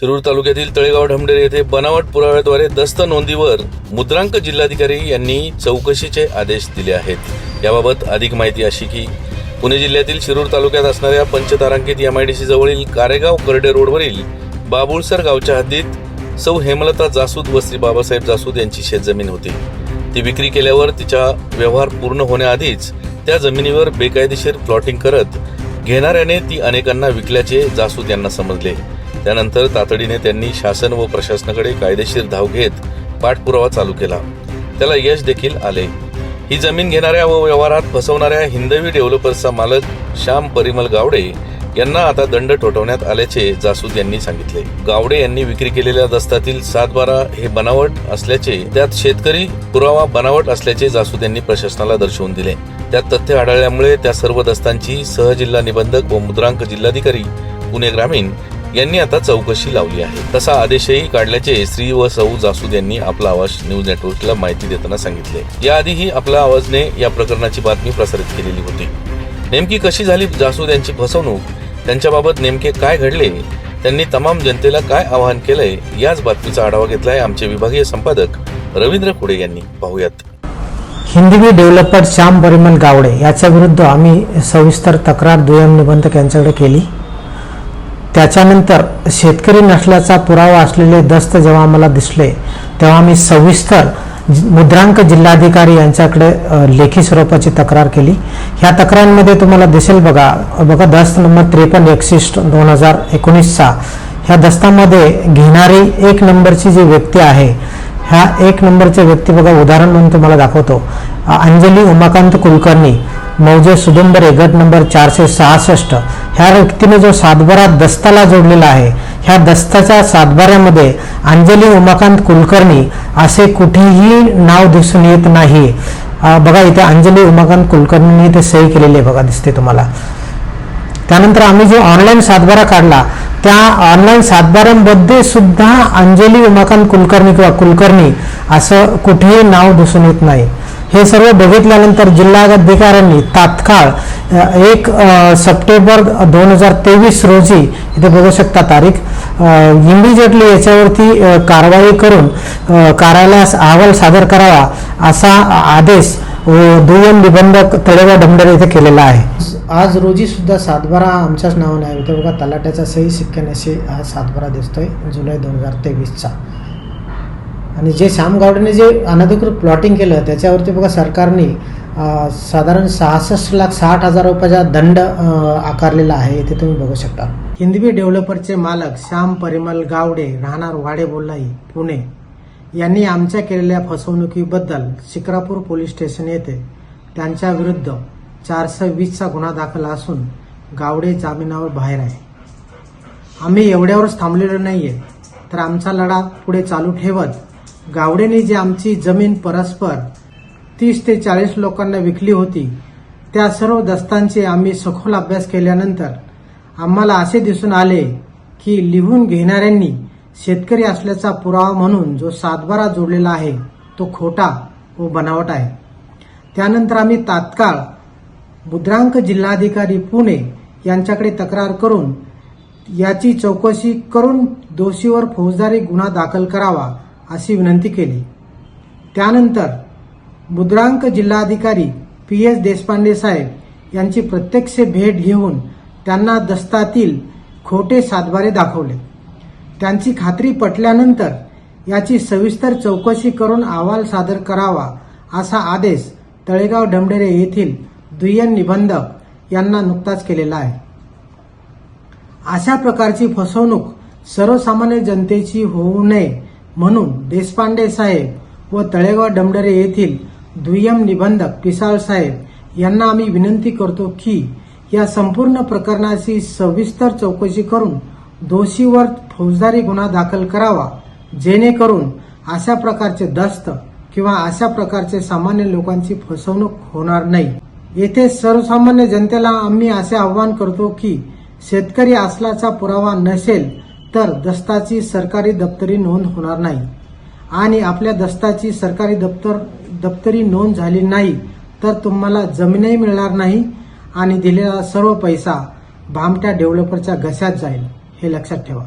शिरूर तालुक्यातील तळेगाव ढमढेरे येथे बनावट पुराव्याद्वारे दस्त नोंदीवर मुद्रांक जिल्हाधिकारी यांनी चौकशीचे आदेश दिले आहेत. याबाबत अधिक माहिती अशी की पुणे जिल्ह्यातील शिरूर तालुक्यात असणाऱ्या पंचतारांकित एमआयडीसी जवळील कारेगाव करडे रोडवरील बाबुळसर गावच्या हद्दीत सौ हेमलता जासूद व श्री बाबासाहेब जासूद यांची शेतजमीन होती. ती विक्री केल्यावर तिचा व्यवहार पूर्ण होण्याआधीच त्या जमिनीवर बेकायदेशीर प्लॉटिंग करत घेणाऱ्याने ती अनेकांना विकल्याचे जासूद यांना समजले. त्यानंतर तातडीने त्यांनी शासन व प्रशासनाकडे कायदेशीर धाव घेत पाठपुरावा चालू केला. त्याला यश देखील आले. ही जमीन घेणाऱ्या व व्यवहारात फसवणाऱ्या हिंदवी डेव्हलपर्सचा मालक श्याम परिमल गावडे यांना आता दंड ठोठवण्यात आल्याचे जासूद यांनी सांगितले. गावडे यांनी विक्री केलेल्या दस्तातील सात बारा हे बनावट असल्याचे त्यात शेतकरी पुरावा बनावट असल्याचे जासूद यांनी प्रशासनाला दर्शवून दिले. त्यात तथ्य आढळल्यामुळे त्या सर्व दस्तांची सहजिल्हा निबंधक व मुद्रांक जिल्हाधिकारी पुणे ग्रामीण यांनी आता चौकशी लावली आहे. तसा आदेशही काढल्याचे श्री व सौ जासूद यांनी आपला आवाज न्यूज नेटवर्कला माहिती देताना सांगितले. याआधीही आपल्या आवाजने या प्रकरणाची बातमी प्रसारित केलेली होती. नेमकी कशी झाली जासूद यांची फसवणूक? त्यांच्याबाबत नेमके काय घडले? त्यांनी तमाम जनतेला काय आवाहन केलंय? याच बातमीचा आढावा घेतलाय आमचे विभागीय संपादक रवींद्र खुडे यांनी. पाहूयात. हिंदवी डेव्हलपर श्याम परिमल गावडे याच्या विरुद्ध आम्ही सविस्तर तक्रार दुय्यम निबंधक यांच्याकडे केली. त्याच्यानंतर शेतकरी नसल्याचा पुरावा असलेले दस्त जेव्हा मला दिसले तेव्हा मी सविस्तर मुद्रांक जिल्हाधिकारी यांच्याकडे लेखी स्वरूपाची तक्रार केली. ह्या तक्रारमध्ये तुम्हाला दिसेल बघा बघा दस्त नंबर त्रेपन्न एकसष्ट दोन हजार एकोणीसचा. ह्या दस्तामध्ये घेणारी एक नंबरची जी व्यक्ती आहे ह्या एक नंबरच्या व्यक्ती बघा उदाहरण म्हणून तुम्हाला दाखवतो. अंजली उमाकांत कुलकर्णी मौजे सुदुंबरे गट नंबर चारशे सहासष्ट ह्या व्यक्तीने जो सातबारा दस्ताला जोडलेला आहे ह्या दस्ताच्या सातबाऱ्यामध्ये अंजली उमाकांत कुलकर्णी असे कुठेही नाव दिसून येत नाही. बघा इथे अंजली उमाकांत कुलकर्णींनी इथे सही केलेली आहे बघा दिसते तुम्हाला. त्यानंतर आम्ही जो ऑनलाईन सातबारा काढला त्या ऑनलाईन सातबाऱ्यांमध्ये सुद्धा अंजली उमाकांत कुलकर्णी किंवा कुलकर्णी असं कुठेही नाव दिसून येत नाही. हे सर्व बघितल्यानंतर जिल्हा अधिकाऱ्यांनी तात्काळ एक सप्टेंबर दोन हजार तेवीस रोजी इथे बघू शकता तारीख इमिजिएटली याच्यावरती कारवाई करून कार्यालयास अहवाल सादर करावा असा आदेश व दुय्यम निबंधक तळेगाव डमडरे इथे केलेला आहे. आज रोजी सुद्धा सातबारा आमच्याच नावाने आहे. तर बघा तलाट्याचा सही शिक्क्याने हा सातबारा दिसतोय जुलै दोन हजार तेवीसचा. आणि जे श्याम गावडेने जे अनधिकृत प्लॉटिंग केलं त्याच्यावरती बघा सरकारने साधारण सहासष्ट लाख साठ हजार रुपयाचा दंड आकारलेला आहे इथे तुम्ही बघू शकता. हिंदवी डेव्हलपरचे मालक श्याम परिमल गावडे राहणार वाडे बोलाई पुणे. यांनी आमच्या केलेल्या फसवणुकीबद्दल शिक्रापूर पोलीस स्टेशन येथे त्यांच्या विरुद्ध चारशे वीसचा गुन्हा दाखल असून गावडे जामिनावर बाहेर आहे. आम्ही एवढ्यावरच थांबलेलो नाहीये तर आमचा लढा पुढे चालू ठेवत गावडेने जी आमची जमीन परस्पर तीस ते चाळीस लोकांना विकली होती त्या सर्व दस्तांचे आम्ही सखोल अभ्यास केल्यानंतर आम्हाला असे दिसून आले की लिहून घेणाऱ्यांनी शेतकरी असल्याचा पुरावा म्हणून जो सातबारा जोडलेला आहे तो खोटा व बनावट आहे. त्यानंतर आम्ही तात्काळ मुद्रांक जिल्हाधिकारी पुणे यांच्याकडे तक्रार करून याची चौकशी करून दोषीवर फौजदारी गुन्हा दाखल करावा अशी विनंती केली. त्यानंतर मुद्रांक जिल्हाधिकारी पी एस देशपांडे साहेब यांची प्रत्यक्ष भेट घेऊन त्यांना दस्तातील खोटे सातबारे दाखवले. त्यांची खात्री पटल्यानंतर याची सविस्तर चौकशी करून अहवाल सादर करावा असा आदेश तळेगाव डमडेरे येथील दुय्यम निबंधक यांना नुकताच केलेला आहे. अशा प्रकारची फसवणूक सर्वसामान्य जनतेची होऊ नये म्हणून देशपांडे साहेब व तळेगाव डमडरे येथील दुय्यम निबंधक पिसाळ साहेब यांना आम्ही विनंती करतो की या संपूर्ण प्रकरणाची सविस्तर चौकशी करून दोषीवर फौजदारी गुन्हा दाखल करावा जेणेकरून अशा प्रकारचे दस्त किंवा अशा प्रकारचे सामान्य लोकांची फसवणूक होणार नाही. येथे सर्वसामान्य जनतेला आम्ही असे आवाहन करतो की शेतकरी असल्याचा पुरावा नसेल तर दस्ताची सरकारी दप्तरी नोंद होणार नाही. आणि आपल्या दस्ताची सरकारी दप्तर दप्तरी नोंद झाली नाही तर तुम्हाला जमीनही मिळणार नाही आणि दिलेला सर्व पैसा भामट्या डेव्हलपरच्या घशात जाईल. हे लक्षात ठेवा.